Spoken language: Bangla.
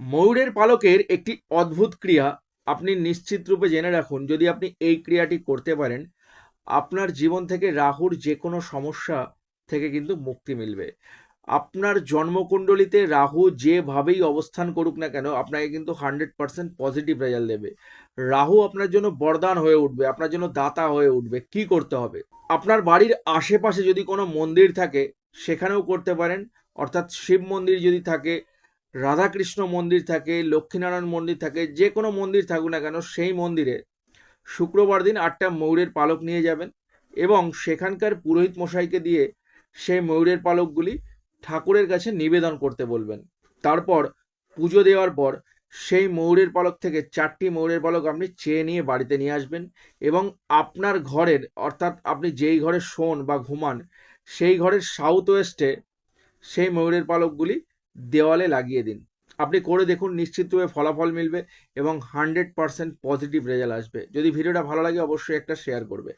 ময়ূরের পালকের একটি অদ্ভুত ক্রিয়া আপনি নিশ্চিত রূপে জেনে রাখুন, যদি আপনি এই ক্রিয়াটি করতে পারেন, আপনার জীবন থেকে রাহুর যে কোনো সমস্যা থেকে কিন্তু মুক্তি মিলবে। আপনার জন্মকুণ্ডলিতে রাহু যেভাবেই অবস্থান করুক না কেন, আপনাকে কিন্তু হান্ড্রেড পার্সেন্ট পজিটিভ রেজাল্ট দেবে। রাহু আপনার জন্য বরদান হয়ে উঠবে, আপনার জন্য দাতা হয়ে উঠবে। কি করতে হবে? আপনার বাড়ির আশেপাশে যদি কোনো মন্দির থাকে, সেখানেও করতে পারেন। অর্থাৎ শিব মন্দির যদি থাকে রাধাকৃষ্ণ মন্দির থাকে, লক্ষ্মীনারায়ণ মন্দির থাকে, যে কোনো মন্দির থাকুক না কেন, সেই মন্দিরে শুক্রবার দিন আটটা ময়ূরের পালক নিয়ে যাবেন এবং সেখানকার পুরোহিত মশাইকে দিয়ে সেই ময়ূরের পালকগুলি ঠাকুরের কাছে নিবেদন করতে বলবেন। তারপর পুজো দেওয়ার পর সেই ময়ূরের পালক থেকে চারটি ময়ূরের পালক আপনি চেয়ে নিয়ে বাড়িতে নিয়ে আসবেন এবং আপনার ঘরের, অর্থাৎ আপনি যেই ঘরে শোন বা ঘুমান, সেই ঘরের সাউথ ওয়েস্টে সেই ময়ূরের পালকগুলি দেওয়ালে লাগিয়ে দিন। আপনি করে দেখুন নিশ্চিতভাবে ফলাফল মিলবে এবং হান্ড্রেড পজিটিভ রেজাল্ট আসবে। যদি ভিডিওটা ভালো লাগে, অবশ্যই একটা শেয়ার করবে।